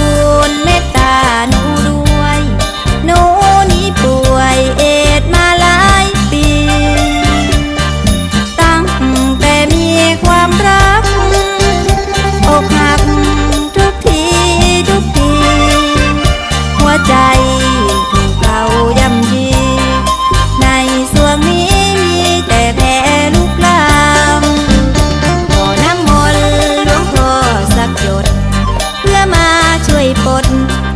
คุณเมตตาหนูด้ว Button.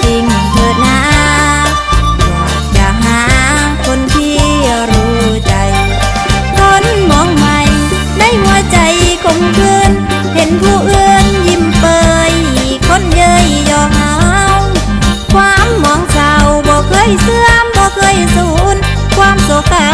จริงเถินะอยากจะหาคนที่รู้ใจทนมองใม่ในหัวใจคงคืน เห็นผู้อื่นยิ้มเปยคนเย้ยยอหาความมองเศร้าบ่เคยเสื่อมบ่เคยสูญความโศกา